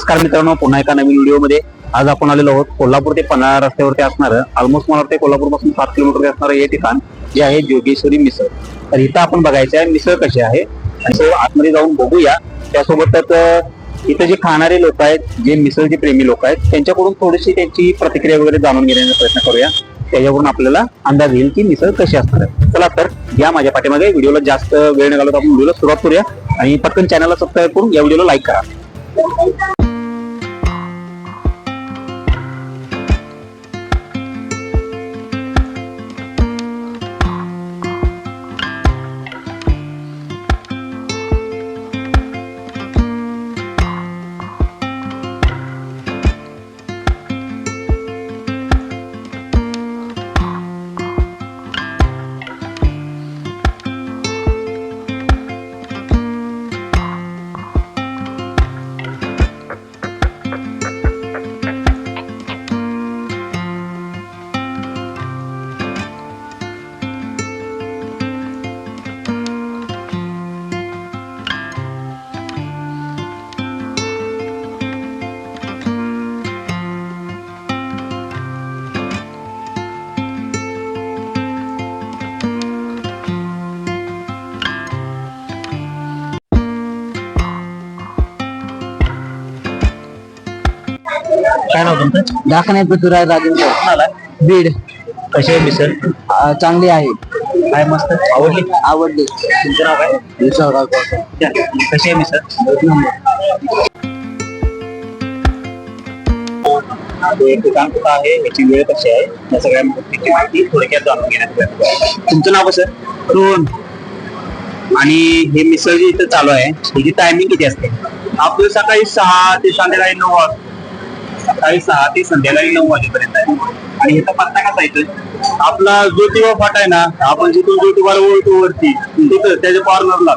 नमस्कार मित्रांनो पुन्हा एका नवीन व्हिडिओमध्ये. आज आपण आलेलो आहोत कोल्हापूर ते पन्हाळा रस्त्यावरती असणारं ऑलमोस्ट मला वाटतं कोल्हापूरपासून सात किलोमीटर असणारं हे ठिकाण जे आहे जोगेश्वरी मिसळ. तर इथं आपण बघायचं आहे मिसळ कशी आहे. आणि आतमध्ये जाऊन बघूया. त्यासोबतच इथं जे खाणारे लोक आहेत जे मिसळचे प्रेमी लोक आहेत त्यांच्याकडून थोडीशी त्यांची प्रतिक्रिया वगैरे जाणून घेण्याचा प्रयत्न करूया. त्याच्यावरून आपल्याला अंदाज येईल की मिसळ कशी असणार आहे. चला तर या माझ्या पाठीमागे व्हिडिओला जास्त वेळ निघालो तर आपण व्हिडिओला सुरुवात करूया. आणि पटकन चॅनलला सबस्क्राईब करून या व्हिडिओला लाईक करा. काय नाव तुमचं? दाखण्यात पृथ्वीराज राजेंद्र. कोणाला? बीड. कशी आहे मिसळ? अं, चांगली आहे. काय मस्त? आवडली? आवडली. तुमचं नाव काय? विश्वासराव कशी आहे मिसळ? हे ठिकाण कुठं आहे? याची वेळ कशी आहे? या सगळ्या गोष्टीची माहिती थोडक्यात जाणून घेण्याचा प्रयत्न करूया. तुमचं नाव कसं? रोहन. आणि हे मिसळ जी इथं चालू आहे त्याची टायमिंग किती असते? आपलं सकाळी सहा ते संध्याकाळी नऊ वाजता. सकाळी सहा ते संध्याकाळी नऊ वाजेपर्यंत आहे. आणि इथं पत्ता कसा येतो आपला ज्योतिबा फाट आहे ना आपण जिथून ज्योतिबाला ओळखतो वरती तिथं त्याच्या कॉर्नरला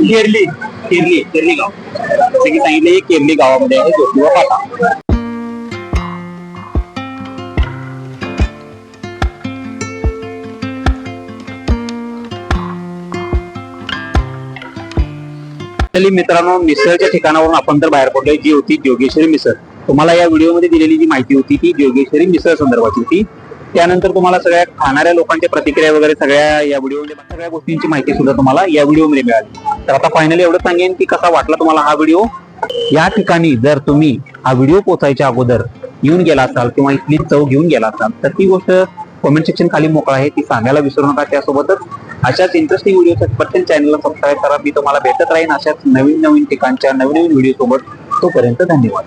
केरली केरली केरली गाव. जसं की सांगितलं हे केरली गावामध्ये आहे ज्योतिबा फाटा फायनली मित्रांनो मिसळच्या ठिकाणावरून आपण तर बाहेर पडलोय. जी होती जोगेश्वरी मिसळ. तुम्हाला या व्हिडिओमध्ये दिलेली जी माहिती होती ती जोगेश्वरी मिसळ संदर्भाची होती. त्यानंतर तुम्हाला सगळ्या खाणाऱ्या लोकांच्या प्रतिक्रिया वगैरे सगळ्या या व्हिडिओमध्ये सगळ्या गोष्टींची माहिती सुद्धा तुम्हाला या व्हिडिओमध्ये मिळाली. तर आता फायनली एवढं सांगेन की कसा वाटला तुम्हाला हा व्हिडिओ? या ठिकाणी जर तुम्ही हा व्हिडिओ पोचायच्या अगोदर येऊन गेला असाल किंवा इथली चव घेऊन गेला असाल तर ती गोष्ट कमेंट सेक्शन खाली मोकळा आहे ती सांगायला विसरू नका. त्यासोबतच अशाच इंटरेस्टिंग व्हिडिओसाठी प्रत्येक चॅनलला सबस्क्राईब करा. मी तुम्हाला भेटत राहीन अशाच नवीन नवीन ठिकाणच्या नवीन नवीन व्हिडिओ सोबत. तोपर्यंत धन्यवाद.